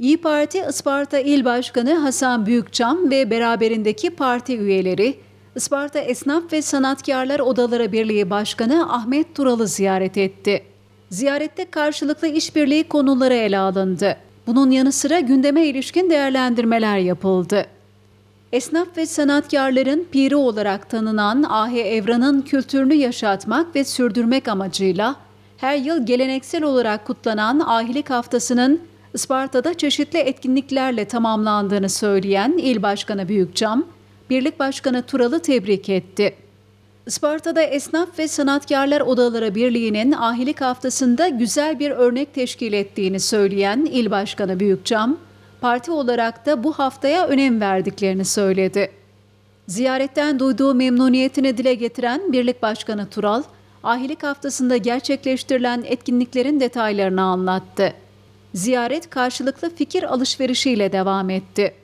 İyi Parti Isparta İl Başkanı Hasan Büyükçam ve beraberindeki parti üyeleri, Isparta Esnaf ve Sanatkarlar Odaları Birliği Başkanı Ahmet Tural'ı ziyaret etti. Ziyarette karşılıklı işbirliği konuları ele alındı. Bunun yanı sıra gündeme ilişkin değerlendirmeler yapıldı. Esnaf ve sanatkarların piri olarak tanınan Ahi Evran'ın kültürünü yaşatmak ve sürdürmek amacıyla her yıl geleneksel olarak kutlanan Ahilik Haftası'nın Isparta'da çeşitli etkinliklerle tamamlandığını söyleyen İl Başkanı Büyükçam, Birlik Başkanı Tural'ı tebrik etti. Isparta'da Esnaf ve Sanatkarlar Odaları Birliği'nin Ahilik Haftası'nda güzel bir örnek teşkil ettiğini söyleyen İl Başkanı Büyükçam, parti olarak da bu haftaya önem verdiklerini söyledi. Ziyaretten duyduğu memnuniyetini dile getiren Birlik Başkanı Tural, Ahilik Haftası'nda gerçekleştirilen etkinliklerin detaylarını anlattı. Ziyaret karşılıklı fikir alışverişiyle devam etti.